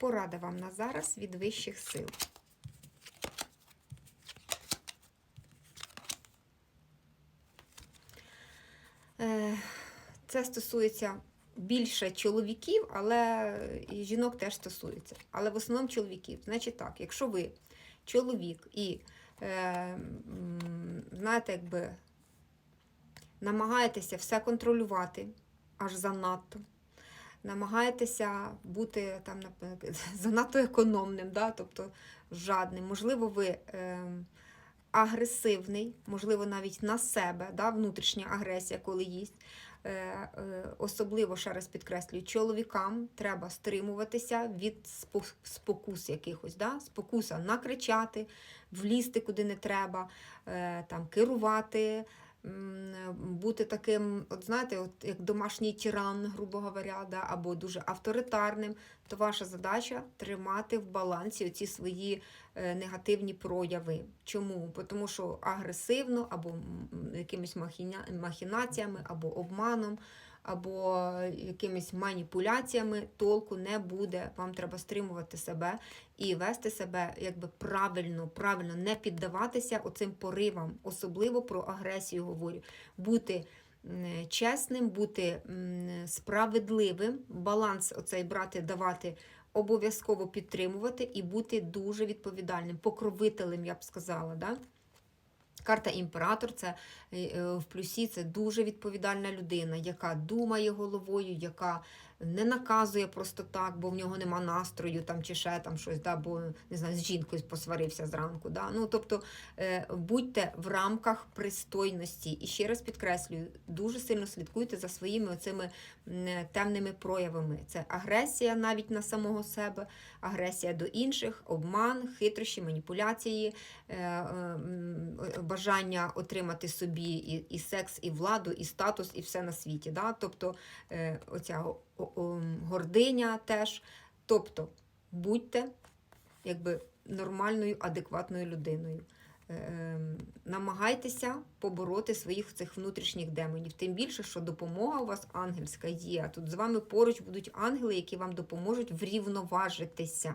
Порада вам на зараз від вищих сил. Е, Це стосується більше чоловіків, але і жінок теж стосується. Але в основному чоловіків. Значить так, якщо ви чоловік і е, знаєте, якби намагаєтеся все контролювати аж занадто, намагаєтеся бути там занадто економним, да? тобто жадним. Можливо, ви е, агресивний, можливо, навіть на себе, да? внутрішня агресія, коли їсть. Е, е, Особливо, ще раз підкреслюю, чоловікам треба стримуватися від спокус якихось, да? спокуса накричати, влізти куди не треба, е, там, керувати, бути таким, от знаєте, от як домашній тиран, грубо говоря, да? або дуже авторитарним, то ваша задача тримати в балансі оці свої е, негативні прояви. Чому? Тому що агресивно, або якимись махіна- махінаціями, або обманом, або якимись маніпуляціями толку не буде. Вам треба стримувати себе і вести себе якби правильно, правильно, не піддаватися оцим поривам, особливо про агресію говорю. Бути чесним, бути справедливим, баланс оцей брати, давати обов'язково підтримувати і бути дуже відповідальним, покровителем, я б сказала. Да? Карта імператор це е, е, в плюсі це дуже відповідальна людина, яка думає головою, яка не наказує просто так, бо в нього нема настрою там, чи ще там щось, да, бо не знаю, з жінкою посварився зранку. Да? Ну, тобто е, будьте в рамках пристойності. І ще раз підкреслюю, дуже сильно слідкуйте за своїми оцими темними проявами. Це агресія навіть на самого себе, агресія до інших, обман, хитрощі, маніпуляції, е, е, бажання отримати собі і, і секс, і владу, і статус, і все на світі. Да? Тобто оця гординя теж. Тобто будьте якби нормальною, адекватною людиною. Е, ем, Намагайтеся побороти своїх цих внутрішніх демонів. Тим більше, що допомога у вас ангельська є. Тут з вами поруч будуть ангели, які вам допоможуть врівноважитися.